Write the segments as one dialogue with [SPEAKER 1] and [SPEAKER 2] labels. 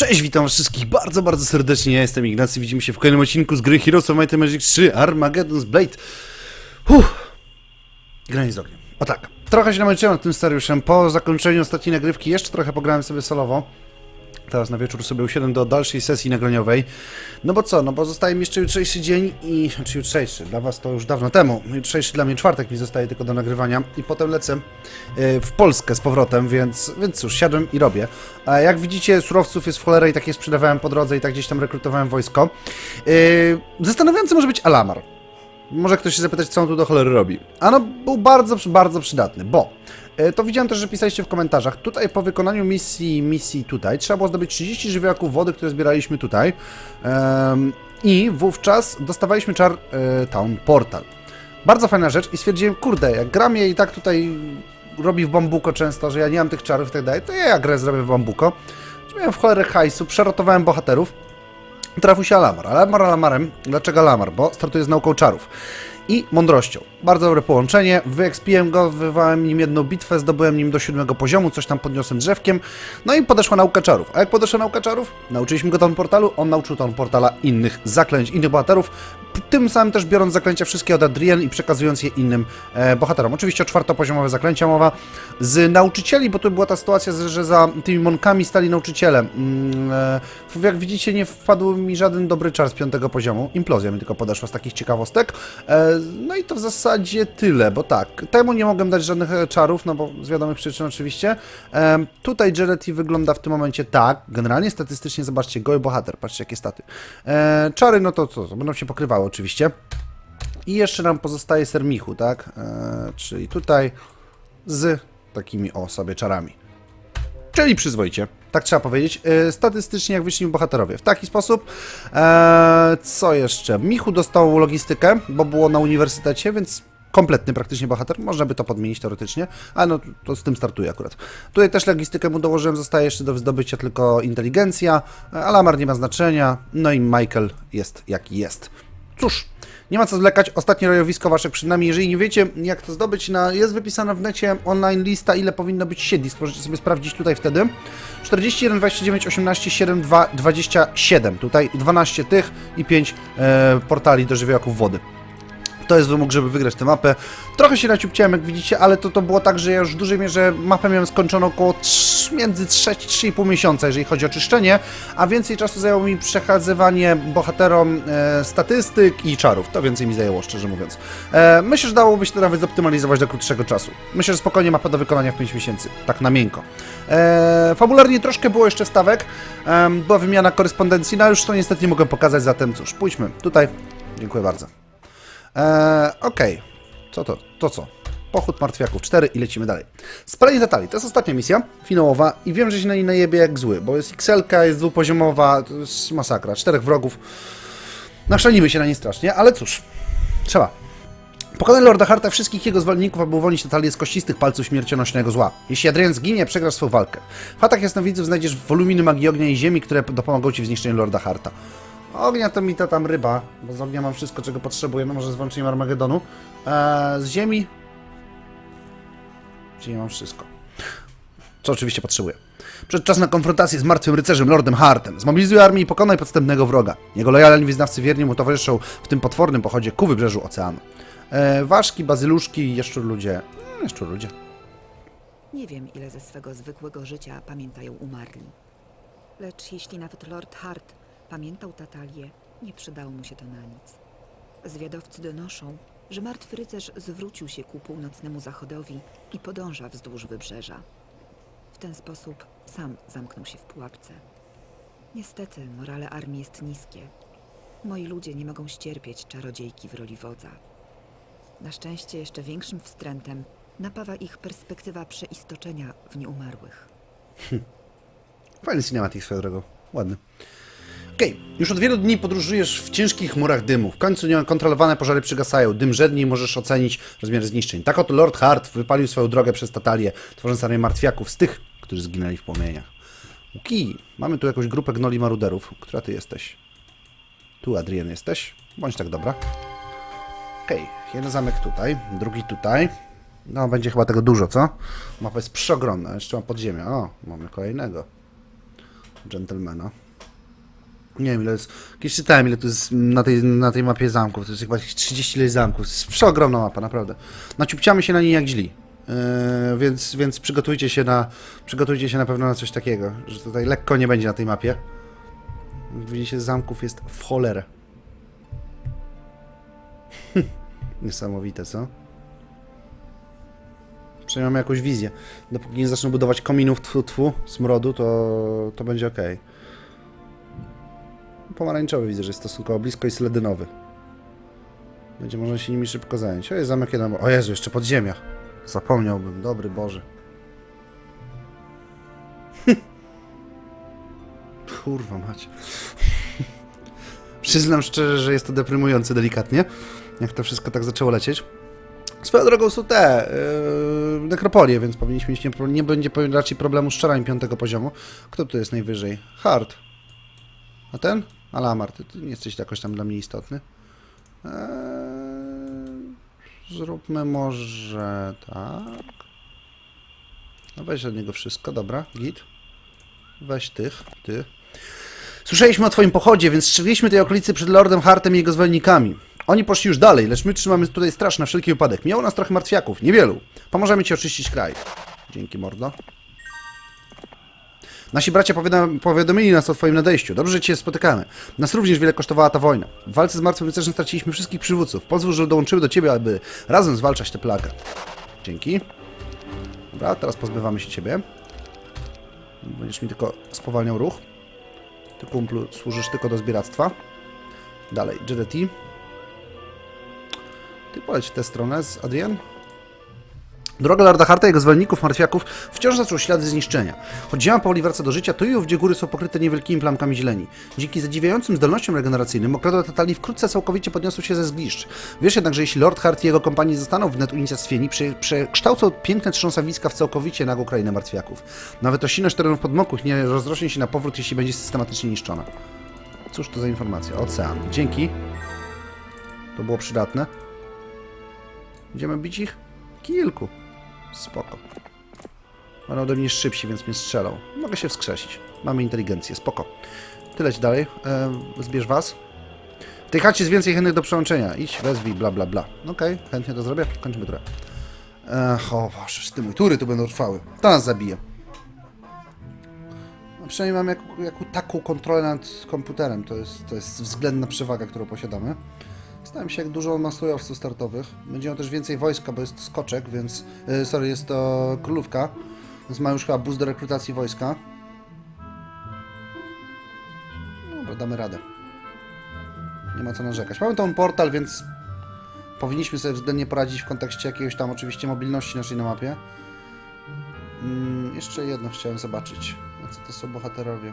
[SPEAKER 1] Cześć, witam wszystkich bardzo, bardzo serdecznie. Ja jestem Ignacy. Widzimy się w kolejnym odcinku z gry Heroes of Might and Magic 3 Armageddon's Blade. Uff. Granie z ogniem. O tak. Trochę się namęczyłem tym scenariuszem. Po zakończeniu ostatniej nagrywki jeszcze trochę pograłem sobie solowo. Teraz na wieczór sobie usiadłem do dalszej sesji nagraniowej. No bo co, no bo zostaje mi jeszcze jutrzejszy dzień i... Znaczy jutrzejszy, dla was to już dawno temu. Jutrzejszy dla mnie czwartek mi zostaje tylko do nagrywania i potem lecę e, w Polskę z powrotem, więc, więc cóż, siadłem i robię. A jak widzicie, surowców jest w cholerę i tak je sprzedawałem po drodze i tak gdzieś tam rekrutowałem wojsko. E, Zastanawiający może być Alamar. Może ktoś się zapytać, co on tu do cholery robi. A no, był bardzo, bardzo przydatny, bo to widziałem też, że pisaliście w komentarzach. Tutaj po wykonaniu misji, misji tutaj, trzeba było zdobyć 30 żywiołaków wody, które zbieraliśmy tutaj. I wówczas dostawaliśmy czar e, Town Portal. Bardzo fajna rzecz i stwierdziłem, kurde, jak gram je i tak tutaj robi w bambuko często, że ja nie mam tych czarów i tak dalej, to ja grę zrobię w bambuko. Miałem w cholerę hajsu, przerotowałem bohaterów. Trafił się Alamar. Alamar Alamarem. Dlaczego Alamar? Bo startuje z nauką czarów. I mądrością. Bardzo dobre połączenie. Wyekspiłem go, wywołałem nim jedną bitwę, zdobyłem nim do siódmego poziomu, coś tam podniosłem drzewkiem. No i podeszła nauka czarów. A jak podeszła nauka czarów? Nauczyliśmy go ton portalu, on nauczył ton portala innych zaklęć, innych bohaterów. Tym samym też biorąc zaklęcia wszystkie od Adrian i przekazując je innym e, bohaterom. Oczywiście o czwartopoziomowe zaklęcia mowa. Z nauczycieli, bo to była ta sytuacja, że za tymi monkami stali nauczyciele. Mm, e, jak widzicie, nie wpadł mi żaden dobry czar z piątego poziomu. Implozja mi tylko podeszła z takich ciekawostek. E, no i to w zasadzie tyle, bo tak, temu nie mogłem dać żadnych e, czarów, no bo z wiadomych przyczyn oczywiście. E, tutaj Jeleti wygląda w tym momencie tak, generalnie statystycznie zobaczcie, goły bohater, patrzcie jakie staty. E, czary, no to co, będą się pokrywały oczywiście. I jeszcze nam pozostaje Sermichu, tak? E, czyli tutaj z takimi o sobie czarami. Czyli przyzwoicie. Tak trzeba powiedzieć. E, statystycznie jak wyszli mi bohaterowie. W taki sposób. E, co jeszcze? Michu dostał logistykę, bo było na uniwersytecie, więc kompletny praktycznie bohater. Można by to podmienić teoretycznie, ale no to z tym startuje akurat. Tutaj też logistykę mu dołożyłem, zostaje jeszcze do zdobycia tylko inteligencja. E, Alamar nie ma znaczenia. No i Michael jest jaki jest. Cóż, nie ma co zwlekać, ostatnie rojowisko wasze przed nami. Jeżeli nie wiecie, jak to zdobyć, na, jest wypisana w necie online lista, ile powinno być siedlisk. Możecie sobie sprawdzić tutaj wtedy. 41, 29, 18, 7, 2, 27. Tutaj 12 tych i 5 e, portali do żywiołaków wody. To jest wymóg, żeby wygrać tę mapę. Trochę się naciupciałem, jak widzicie, ale to, to było tak, że ja już w dużej mierze mapę miałem skończoną około 3, między 3 3,5 miesiąca, jeżeli chodzi o czyszczenie, a więcej czasu zajęło mi przekazywanie bohaterom e, statystyk i czarów. To więcej mi zajęło, szczerze mówiąc. E, myślę, że dałoby się to nawet zoptymalizować do krótszego czasu. Myślę, że spokojnie mapę do wykonania w 5 miesięcy. Tak na miękko. E, fabularnie troszkę było jeszcze stawek. E, była wymiana korespondencji, no już to niestety nie mogłem pokazać, zatem cóż, pójdźmy tutaj. Dziękuję bardzo. Eee, Okej. Co to? To co? Pochód martwiaków 4 i lecimy dalej. Spalenie detali. To jest ostatnia misja finałowa i wiem, że się na niej najebie jak zły, bo jest XL, jest dwupoziomowa, to jest masakra. Czterech wrogów. Naszalimy się na nie strasznie, ale cóż. Trzeba. Pokonaj Lorda Harta wszystkich jego zwolenników, aby uwolnić Natalię z kościstych palców śmiercionośnego zła. Jeśli Adrian zginie, przegrasz swoją walkę. W hatach jasnowidzów znajdziesz woluminy magii ognia i ziemi, które dopomogą ci w zniszczeniu Lorda Harta. Ognia to mi to tam ryba, bo z ognia mam wszystko, czego potrzebuję, no może z włączeniem Armagedonu. Eee, z ziemi... Ziemi mam wszystko. Co oczywiście potrzebuję. Przed czas na konfrontację z martwym rycerzem Lordem Hartem. Zmobilizuj armię i pokonaj podstępnego wroga. Jego lojalni wyznawcy wierni mu towarzyszą w tym potwornym pochodzie ku wybrzeżu oceanu. Eee, ważki, bazyluszki i jeszczur ludzie. Mm, Jeszczur ludzie.
[SPEAKER 2] Nie wiem, ile ze swego zwykłego życia pamiętają umarli. Lecz jeśli nawet Lord Hart pamiętał Tatalię, nie przydało mu się to na nic. Zwiadowcy donoszą, że martwy rycerz zwrócił się ku północnemu zachodowi i podąża wzdłuż wybrzeża. W ten sposób sam zamknął się w pułapce. Niestety, morale armii jest niskie. Moi ludzie nie mogą ścierpieć czarodziejki w roli wodza. Na szczęście jeszcze większym wstrętem napawa ich perspektywa przeistoczenia w nieumarłych.
[SPEAKER 1] Fajny cinematic swoją drogą. Ładny. Okej, już od wielu dni podróżujesz w ciężkich chmurach dymu. W końcu niekontrolowane pożary przygasają. Dym żedni i możesz ocenić rozmiar zniszczeń. Tak oto Lord Hart wypalił swoją drogę przez Tatalię, tworząc armię martwiaków z tych, którzy zginęli w płomieniach. Łuki, mamy tu jakąś grupę gnoli maruderów. Która ty jesteś? Tu, Adrian, jesteś? Bądź tak dobra. Okej, jeden zamek tutaj, drugi tutaj. No, będzie chyba tego dużo, co? Mapa jest przeogromna, jeszcze mam podziemia. O, mamy kolejnego. Gentlemana. Nie wiem ile jest. Kiedyś czytałem ile to jest na tej, na tej mapie zamków. To jest chyba jakieś 30 ileś zamków. To jest przeogromna mapa, naprawdę. Naciupciamy się na niej jak źli. Yy, więc, więc przygotujcie się na. Przygotujcie się na pewno na coś takiego, że tutaj lekko nie będzie na tej mapie. Widzicie, zamków jest w cholerę. Niesamowite, co? Przynajmniej mam jakąś wizję. Dopóki nie zacznę budować kominów tfu, tfu, smrodu, to, to będzie ok. Pomarańczowy widzę, że jest stosunkowo blisko i sledynowy. Będzie można się nimi szybko zająć. O, jest zamek jeden. O Jezu, jeszcze podziemia. Zapomniałbym, dobry Boże. Kurwa mać. Przyznam szczerze, że jest to deprymujące delikatnie, jak to wszystko tak zaczęło lecieć. Swoją drogą są te yy, nekropolie, więc powinniśmy mieć nie, nie będzie raczej problemu z czarami piątego poziomu. Kto tu jest najwyżej? Hard. A ten? Alamar, ty, ty nie jesteś jakoś tam dla mnie istotny. Eee, zróbmy może tak. No weź od niego wszystko, dobra, git. Weź tych, ty. Słyszeliśmy o twoim pochodzie, więc strzegliśmy tej okolicy przed Lordem Hartem i jego zwolennikami. Oni poszli już dalej, lecz my trzymamy tutaj straż na wszelki wypadek. Miało nas trochę martwiaków, niewielu. Pomożemy ci oczyścić kraj. Dzięki, mordo. Nasi bracia powiadomili nas o twoim nadejściu. Dobrze, że cię spotykamy. Nas również wiele kosztowała ta wojna. W walce z martwym rycerzem straciliśmy wszystkich przywódców. Pozwól, że dołączyły do ciebie, aby razem zwalczać tę plagę. Dzięki. Dobra, teraz pozbywamy się ciebie. Będziesz mi tylko spowalniał ruch. Ty kumplu służysz tylko do zbieractwa. Dalej, Jerety. Ty poleć w tę stronę z Adrian. Droga Lorda Harta i jego zwolenników, martwiaków wciąż zaczął ślady zniszczenia. Choć ziemia powoli wraca do życia, to i ówdzie góry są pokryte niewielkimi plamkami zieleni. Dzięki zadziwiającym zdolnościom regeneracyjnym okradła Tatali wkrótce całkowicie podniosły się ze zgliszcz. Wiesz jednak, że jeśli Lord Hart i jego kompanii zostaną wnet unicestwieni, prze, przekształcą piękne trząsawiska w całkowicie nagą krainę martwiaków. Nawet roślinność terenów podmokłych nie rozrośnie się na powrót, jeśli będzie systematycznie niszczona. Cóż to za informacja? Ocean. Dzięki. To było przydatne. Będziemy bić ich? Kilku. Spoko. Będą ode mnie szybsi, więc mnie strzelą. Mogę się wskrzesić. Mamy inteligencję, spoko. Tyle ci dalej. E, zbierz was. W tej chacie jest więcej chętnych do przełączenia. Idź, wezwij, bla, bla, bla. Okej, chętnie to zrobię. Kończymy turę. E, o Boże, ty mój tury tu będą trwały. To nas zabije. No, przynajmniej mamy jaką, jaką, taką kontrolę nad komputerem. To jest, to jest względna przewaga, którą posiadamy. Stałem się jak dużo ma strojowców startowych. Będzie miał też więcej wojska, bo jest to skoczek, więc... Yy, sorry, jest to królówka. Więc ma już chyba boost do rekrutacji wojska. Dobra, damy radę. Nie ma co narzekać. Mamy tą portal, więc... Powinniśmy sobie względnie poradzić w kontekście jakiegoś tam oczywiście mobilności naszej na mapie. Mm, jeszcze jedno chciałem zobaczyć. A co to są bohaterowie?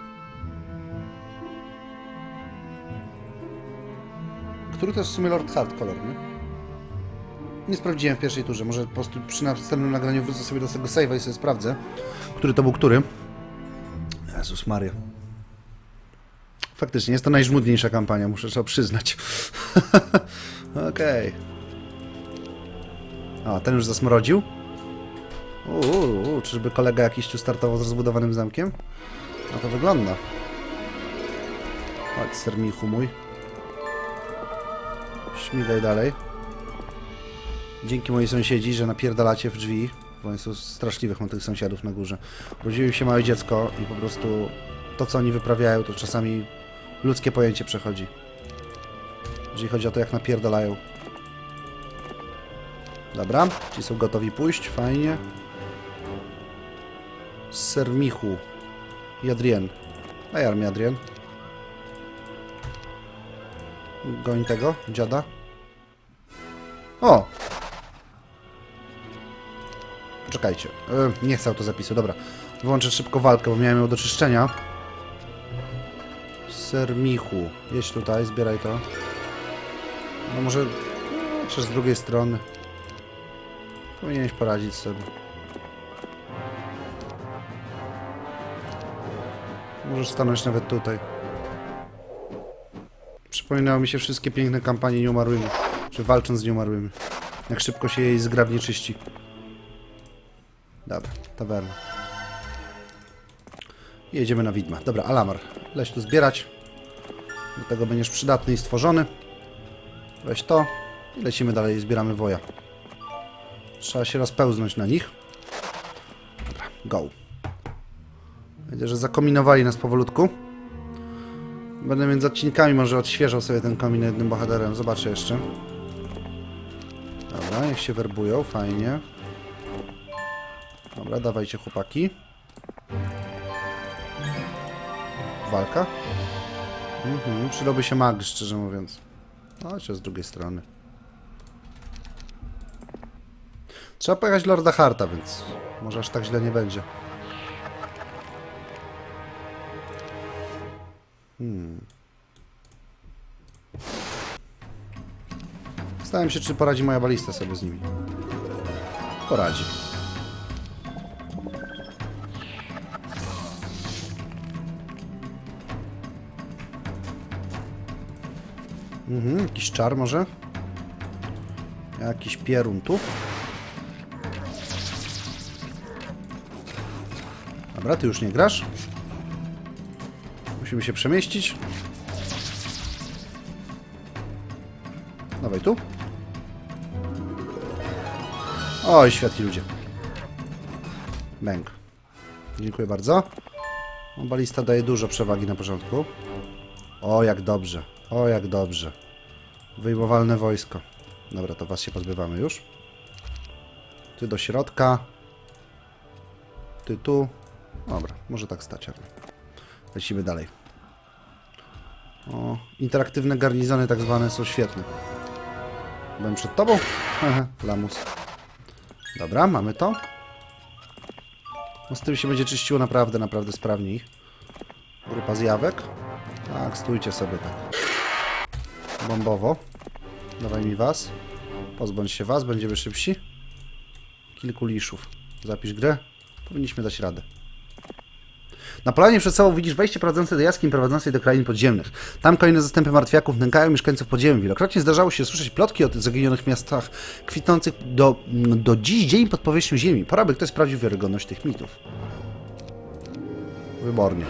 [SPEAKER 1] Który to jest w sumie Lord Hardcolor, nie? Nie sprawdziłem w pierwszej turze. Może po prostu przy następnym nagraniu wrócę sobie do tego save'a i sobie sprawdzę, który to był który. Jezus Maria. Faktycznie, jest to najżmudniejsza kampania, muszę trzeba przyznać. Okej. O, ten już zasmrodził? Uuu, czyżby kolega jakiś tu startował z rozbudowanym zamkiem? No to wygląda. Chodź, sermichu mój. Śmigaj dalej. Dzięki moi sąsiedzi, że napierdalacie w drzwi, bo są straszliwych, mam tych sąsiadów na górze. Urodziło się małe dziecko i po prostu to, co oni wyprawiają, to czasami ludzkie pojęcie przechodzi. Jeżeli chodzi o to, jak napierdalają. Dobra, ci są gotowi pójść, fajnie. Sermichu i Adrien. Daj armię, Adrien. Goń tego, dziada. O! Poczekajcie. Yy, nie chcę autozapisu, dobra. Wyłączę szybko walkę, bo miałem ją do czyszczenia. Sermichu. Jedź tutaj, zbieraj to. No może... no, Czy z drugiej strony. Powinieneś poradzić sobie. Możesz stanąć nawet tutaj. Przypominały mi się wszystkie piękne kampanie nieumarłymi. Czy walcząc z nieumarłymi. Jak szybko się jej zgrabnie czyści. Dobra, tawerna. Jedziemy na widma. Dobra, Alamar, leć tu zbierać. Do tego będziesz przydatny i stworzony. Weź to i lecimy dalej, zbieramy woja. Trzeba się rozpełznąć na nich. Dobra, go. Widzę, że zakominowali nas powolutku. Będę między odcinkami może odświeżał sobie ten komin jednym bohaterem. Zobaczę jeszcze. Dobra, niech się werbują, fajnie. Dobra, dawajcie chłopaki. Walka? Mhm, przydałby się mag, szczerze mówiąc. No, chociaż z drugiej strony. Trzeba pojechać Lorda Harta, więc może aż tak źle nie będzie. Zastanawiam się, czy poradzi moja balista sobie z nimi. Poradzi. Mhm, jakiś czar może? Jakiś pierun tu. Dobra, ty już nie grasz. Musimy się przemieścić. Dawaj tu. Oj, światli ludzie. Bęk. Dziękuję bardzo. No, balista daje dużo przewagi na początku. O, jak dobrze. O, jak dobrze. Wyjmowalne wojsko. Dobra, to was się pozbywamy już. Ty do środka. Ty tu. Dobra, może tak stać, ale... Lecimy dalej. O, interaktywne garnizony tak zwane są świetne. Byłem przed tobą? Lamus. Dobra, mamy to. No z tym się będzie czyściło naprawdę, naprawdę sprawniej. Grupa zjawek. Tak, stójcie sobie tak. Bombowo. Dawaj mi was. Pozbądź się was, będziemy szybsi. Kilku liszów. Zapisz grę. Powinniśmy dać radę. Na planie przed sobą widzisz wejście prowadzące do jaskiń prowadzącej do krain podziemnych. Tam kolejne zastępy martwiaków nękają mieszkańców podziemi. Wielokrotnie zdarzało się słyszeć plotki o tych zaginionych miastach kwitnących do, do dziś dzień pod powierzchnią ziemi. Pora by ktoś sprawdził wiarygodność tych mitów. Wybornie.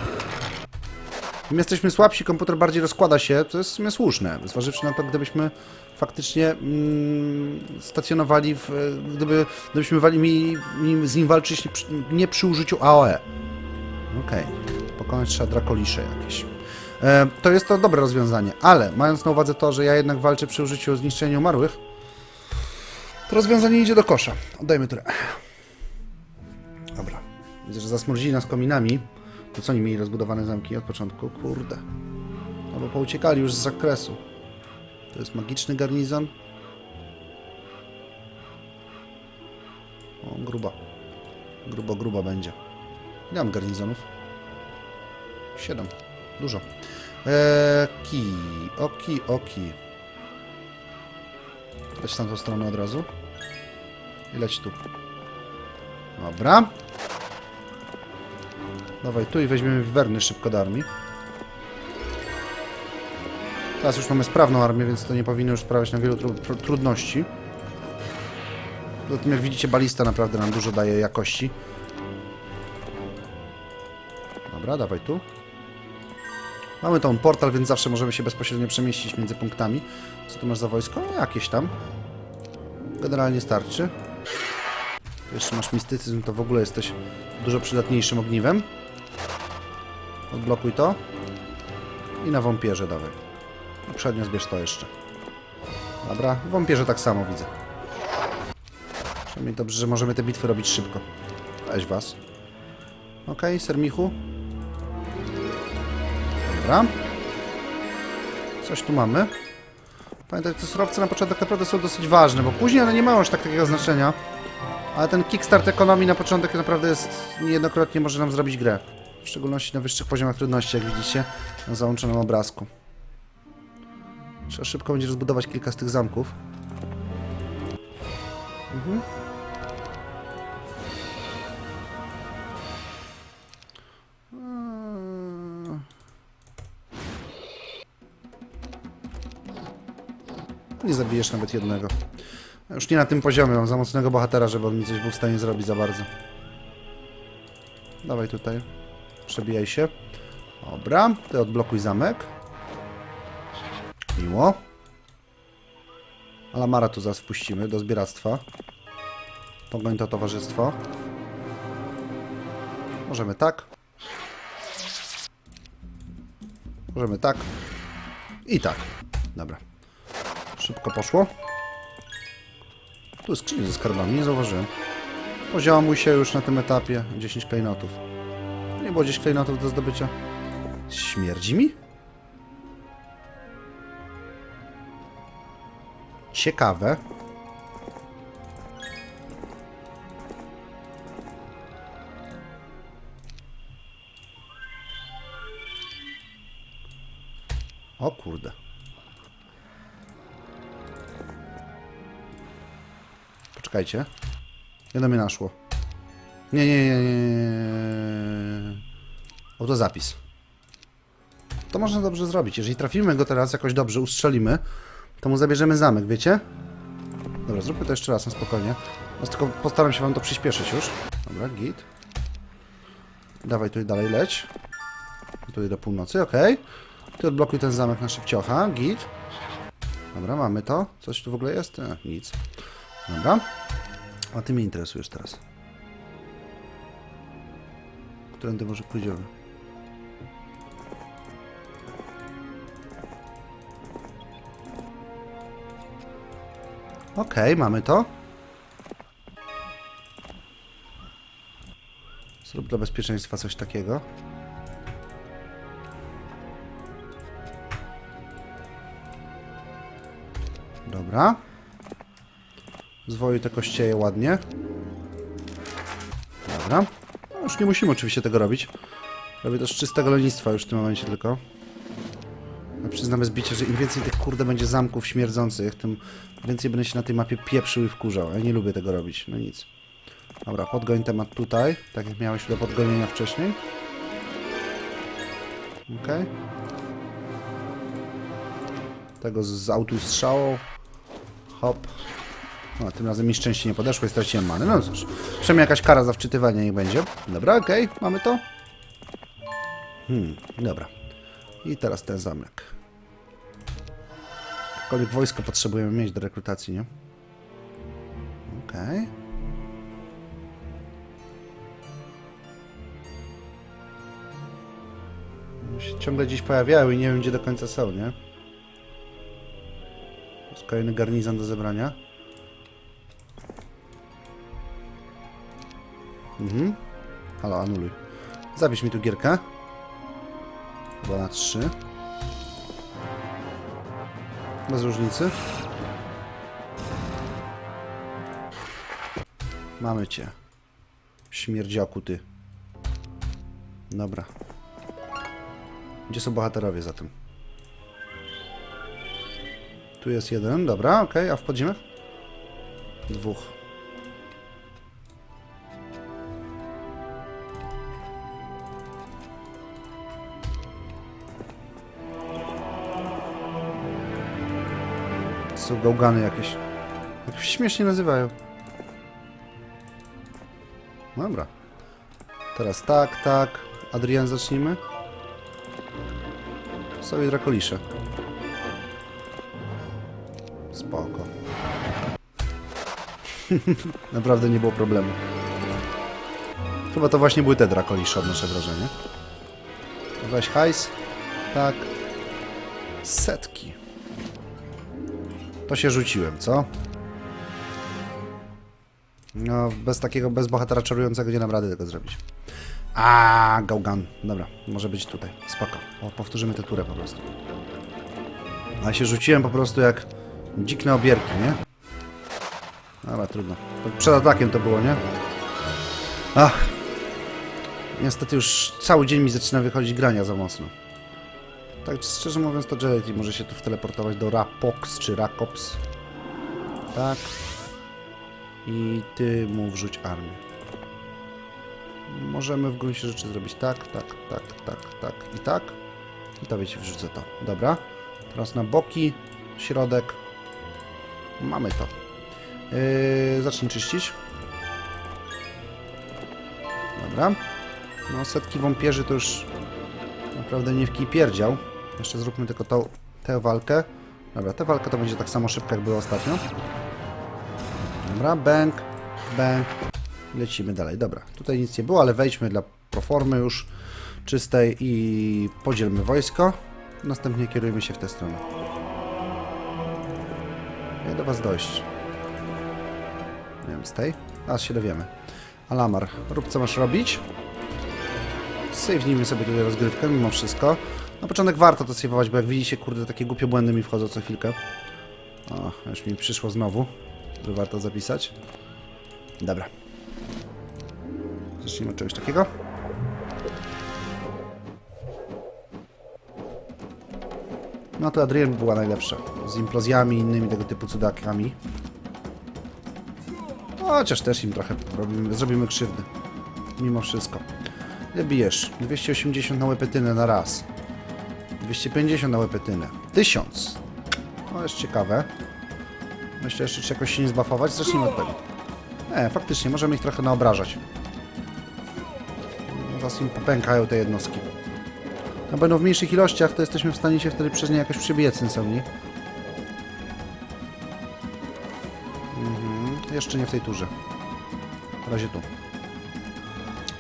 [SPEAKER 1] Im jesteśmy słabsi, komputer bardziej rozkłada się, to jest w sumie słuszne. Zważywszy na to, gdybyśmy faktycznie mm, stacjonowali, w, gdyby, gdybyśmy wali, mi, z nim walczyć nie przy, nie przy użyciu AOE. Okej, pokonać trzeba drakolisze jakieś. E, to jest to dobre rozwiązanie, ale mając na uwadze to, że ja jednak walczę przy użyciu zniszczenia umarłych, to rozwiązanie idzie do kosza. Oddajmy turę. Dobra. Widzę, że zasmurdzili nas kominami. To co oni mieli rozbudowane zamki od początku? Kurde. Albo pouciekali już z zakresu. To jest magiczny garnizon. O, grubo. Grubo, grubo będzie. Ile mam garnizonów? Siedem. Dużo. Ki. Oki, oki. Leć w tamtą stronę od razu. I leć tu. Dobra. Dawaj tu i weźmiemy wiwerny szybko do armii. Teraz już mamy sprawną armię, więc to nie powinno już sprawiać nam wielu tru tru trudności. Poza tym, jak widzicie, balista naprawdę nam dużo daje jakości. Dobra, dawaj tu. Mamy tą portal, więc zawsze możemy się bezpośrednio przemieścić między punktami. Co tu masz za wojsko? Jakieś tam. Generalnie starczy. Jeszcze masz mistycyzm, to w ogóle jesteś dużo przydatniejszym ogniwem. Odblokuj to. I na wąpierze dawaj. I przednio zbierz to jeszcze. Dobra, wąpierze tak samo widzę. Przynajmniej dobrze, że możemy te bitwy robić szybko. Weź was. Okej, okay, sermichu. Dobra. Coś tu mamy. Pamiętaj, te surowce na początek naprawdę są dosyć ważne, bo później one nie mają aż tak takiego znaczenia. Ale ten kickstart ekonomii na początek naprawdę jest niejednokrotnie może nam zrobić grę. W szczególności na wyższych poziomach trudności, jak widzicie na załączonym obrazku. Trzeba szybko będzie rozbudować kilka z tych zamków. Mhm. Nie zabijesz nawet jednego. Już nie na tym poziomie, mam za mocnego bohatera, żeby on mi coś był w stanie zrobić za bardzo. Dawaj tutaj. Przebijaj się. Dobra, ty odblokuj zamek. Miło. Alamara tu zaraz wpuścimy do zbieractwa. Pogoń to towarzystwo. Możemy tak. Możemy tak. I tak. Dobra. Szybko poszło. Tu jest skrzynia ze skarbami, nie zauważyłem. Poziomuj się już na tym etapie. 10 klejnotów. Nie było gdzieś klejnotów do zdobycia. Śmierdzi mi? Ciekawe. Poczekajcie. Jedno mnie naszło. Nie, nie, nie, nie, nie. O, to zapis. To można dobrze zrobić. Jeżeli trafimy go teraz jakoś dobrze, ustrzelimy, to mu zabierzemy zamek, wiecie? Dobra, zróbmy to jeszcze raz na spokojnie. Teraz tylko postaram się wam to przyspieszyć już. Dobra, git. Dawaj tutaj dalej leć. Tutaj do północy, okej. Ty odblokuj ten zamek na szybciocha, git. Dobra, mamy to. Coś tu w ogóle jest? E, nic. Dobra. A ty mnie interesujesz teraz. Którędy może pójdziemy? Okej, mamy to. Zrób dla bezpieczeństwa coś takiego. Dobra. Zwoju te kościeje ładnie. Dobra. No, już nie musimy oczywiście tego robić. Robię to z czystego lenistwa już w tym momencie tylko. Ja przyznam bez bicia, że im więcej tych kurde będzie zamków śmierdzących, tym więcej będę się na tej mapie pieprzył i wkurzał. Ja nie lubię tego robić. No nic. Dobra, podgoń temat tutaj, tak jak miałeś do podgonienia wcześniej. Okej. Tego z, z autu strzałą. Hop. No, tym razem mi szczęście nie podeszło i straciłem manę. No cóż, przynajmniej jakaś kara za wczytywanie niech będzie. Dobra, okej, mamy to. Hmm, dobra. I teraz ten zamek. Jakkolwiek wojsko potrzebujemy mieć do rekrutacji, nie? Okej. One się ciągle gdzieś pojawiały i nie wiem, gdzie do końca są, nie? Jest kolejny garnizon do zebrania. Mhm. Halo, anuluj. Zabierz mi tu gierkę. Chyba na trzy. Bez różnicy. Mamy cię. Śmierdziaku ty. Dobra. Gdzie są bohaterowie zatem? Tu jest jeden, dobra, okej, a w podziemiach? Dwóch. Są gałgany jakieś. Jak się śmiesznie nazywają. Dobra. Teraz tak, tak. Adrian zacznijmy. I drakolisze. Spoko. Naprawdę nie było problemu. Chyba to właśnie były te drakolisze, odnoszę wrażenie. Weź hajs. Tak. Setki. To się rzuciłem, co? No, bez takiego, bez bohatera czarującego nie dam rady tego zrobić. A, gałgan. Dobra, może być tutaj. Spoko. O, powtórzymy tę turę po prostu. A się rzuciłem po prostu jak dzik na obierki, nie? Dobra, trudno. Przed atakiem to było, nie? Ach. Niestety już cały dzień mi zaczyna wychodzić grania za mocno. Tak szczerze mówiąc, to Jelly może się tu wteleportować do Rapox czy Rakops. Tak. I ty mu wrzuć armię. Możemy w gruncie rzeczy zrobić tak, tak, tak, tak, tak i tak. I to wiecie, wrzucę to. Dobra. Teraz na boki, środek. Mamy to. Yy, zacznij czyścić. Dobra. No, setki wąpierzy to już naprawdę nie w kij pierdział. Jeszcze zróbmy tylko tą, tę walkę. Dobra, ta walka to będzie tak samo szybka, jak była ostatnio. Dobra, bang, bang. Lecimy dalej. Dobra, tutaj nic nie było, ale wejdźmy dla proformy już czystej i podzielmy wojsko. Następnie kierujemy się w tę stronę. Jak do was dojść? Nie wiem, z tej? Aż się dowiemy. Alamar, rób co masz robić. Save'nijmy sobie tutaj rozgrywkę mimo wszystko. Na początek warto to save'ować, bo jak widzicie, kurde, takie głupie błędy mi wchodzą co chwilkę. O, już mi przyszło znowu, że warto zapisać. Dobra. Zacznijmy od czegoś takiego. No to Adrian była najlepsza. Z implozjami i innymi tego typu cudakami. Chociaż też im trochę robimy, zrobimy krzywdy. Mimo wszystko. Ile bijesz? 280 na łepetynę na raz. 250 na łepetynę. 1000. No jest ciekawe. Myślę jeszcze, czy jakoś się nie zbafować. Zacznijmy od tego. Nie, faktycznie, możemy ich trochę naobrażać. No, Zaraz im popękają te jednostki. No będą w mniejszych ilościach, to jesteśmy w stanie się wtedy przez nie jakoś przebiec sensownie. Mhm, jeszcze nie w tej turze. Na razie tu.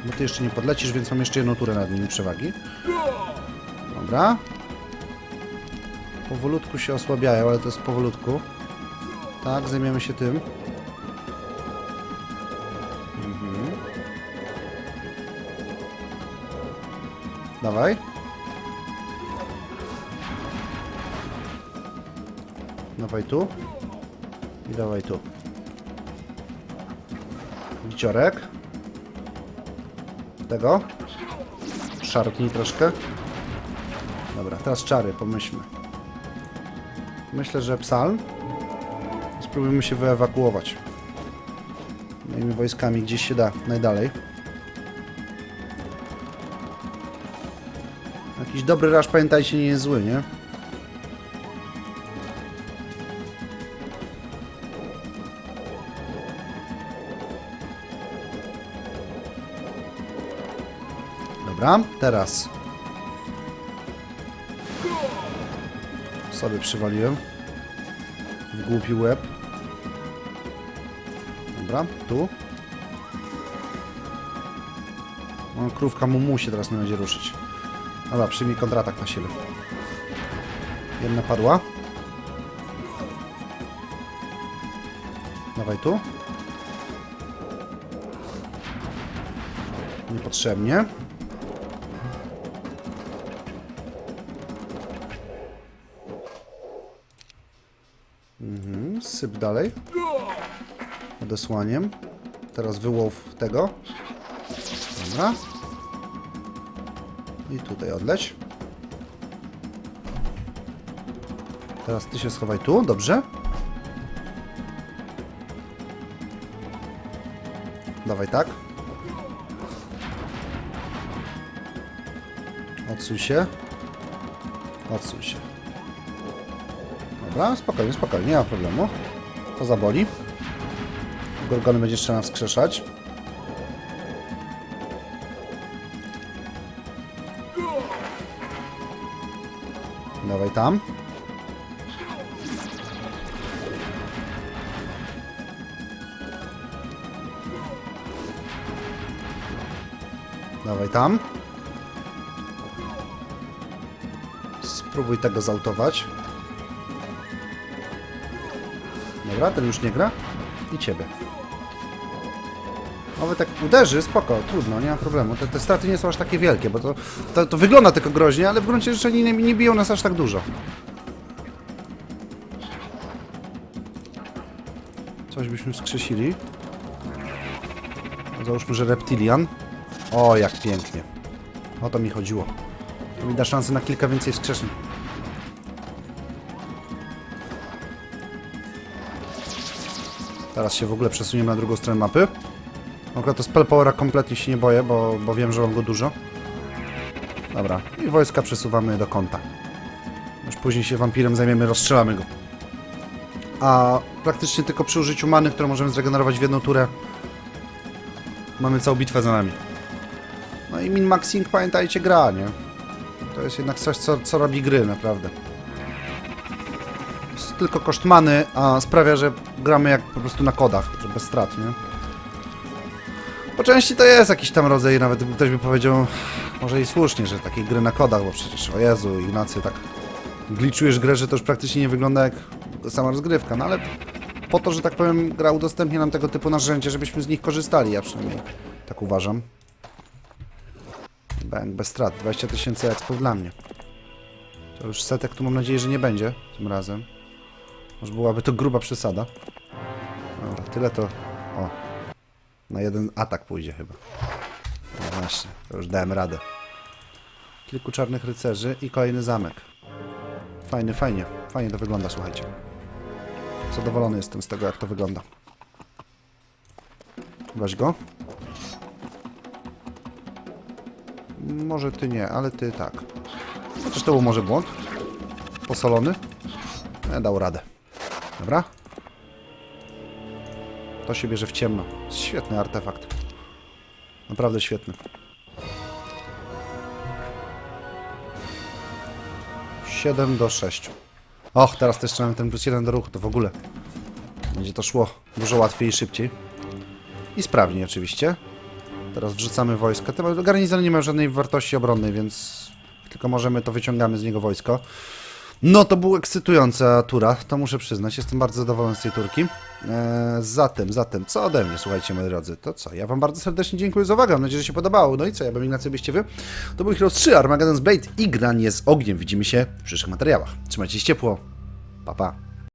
[SPEAKER 1] Bo ty jeszcze nie podlecisz, więc mam jeszcze jedną turę nad nimi przewagi. Dobra. Powolutku się osłabiają, ale to jest powolutku. Tak, zajmiemy się tym. Mhm. Dawaj. Dawaj tu. I dawaj tu. Wiciorek. Tego. Szarpnij troszkę. Dobra, teraz czary, pomyślmy. Myślę, że psalm. Spróbujmy się wyewakuować. Moimi wojskami gdzieś się da, najdalej. Jakiś dobry raż, pamiętajcie, nie jest zły, nie? Dobra, teraz sobie przywaliłem w głupi łeb. Dobra, tu. No, krówka mu musi teraz nie będzie ruszyć. Dobra, przyjmij kontratak na siebie. Jedna padła. Dawaj tu. Niepotrzebnie. Syp dalej. Odesłaniem. Teraz wyłow tego. Dobra. I tutaj odleć. Teraz ty się schowaj tu, dobrze? Dawaj tak. Odsuń się. Odsuń się. Dobra, spokojnie, spokojnie, nie ma problemu. To zaboli. Gorgony będzie trzeba wskrzeszać. Dawaj tam. Dawaj tam. Spróbuj tego zautować. Dobra, ten już nie gra. I ciebie. Nawet tak uderzy, spoko, trudno, nie ma problemu. Te, te straty nie są aż takie wielkie, bo to, to, to wygląda tylko groźnie, ale w gruncie rzeczy nie, nie biją nas aż tak dużo. Coś byśmy wskrzesili. Załóżmy, że reptilian. O, jak pięknie. O to mi chodziło. To mi da szansę na kilka więcej wskrzeszeń. Teraz się w ogóle przesuniemy na drugą stronę mapy. Akurat to spell powera kompletnie się nie boję, bo, bo wiem, że mam go dużo. Dobra, i wojska przesuwamy do kąta. Już później się wampirem zajmiemy, rozstrzelamy go. A praktycznie tylko przy użyciu many, którą możemy zregenerować w jedną turę, mamy całą bitwę za nami. No i min-maxing, pamiętajcie, gra, nie? To jest jednak coś, co, co robi gry, naprawdę. Tylko koszt many, a sprawia, że gramy jak po prostu na kodach, bez strat, nie? Po części to jest jakiś tam rodzaj, nawet ktoś by powiedział, może i słusznie, że takie gry na kodach, bo przecież, o Jezu, Ignacy, tak glitchujesz grę, że to już praktycznie nie wygląda jak sama rozgrywka, no ale po to, że tak powiem, gra udostępnia nam tego typu narzędzia, żebyśmy z nich korzystali, ja przynajmniej tak uważam. Bang, bez strat, 20 tysięcy expo dla mnie. To już setek tu mam nadzieję, że nie będzie tym razem. Może byłaby to gruba przesada. Dobra, tyle to... O, na jeden atak pójdzie chyba. No właśnie, to już dałem radę. Kilku czarnych rycerzy i kolejny zamek. Fajnie, fajnie. Fajnie to wygląda, słuchajcie. Zadowolony jestem z tego, jak to wygląda. Weź go. Może ty nie, ale ty tak. Chociaż to był może błąd. Posolony. E, dał radę. Dobra. To się bierze w ciemno. Świetny artefakt. Naprawdę świetny. 7 do 6. Och, teraz też mamy ten plus 1 do ruchu, to w ogóle będzie to szło dużo łatwiej i szybciej. I sprawniej oczywiście. Teraz wrzucamy wojska. Garnizon nie ma żadnej wartości obronnej, więc tylko możemy to wyciągamy z niego wojsko. No to była ekscytująca tura, to muszę przyznać. Jestem bardzo zadowolony z tej turki. Eee, zatem, zatem, co ode mnie, słuchajcie moi drodzy, to co? Ja wam bardzo serdecznie dziękuję za uwagę, mam nadzieję, że się podobało. No i co, ja bym Ignacy byście wy? To był Heroes 3, Armageddon's Blade i granie z ogniem. Widzimy się w przyszłych materiałach. Trzymajcie się ciepło. Pa, pa.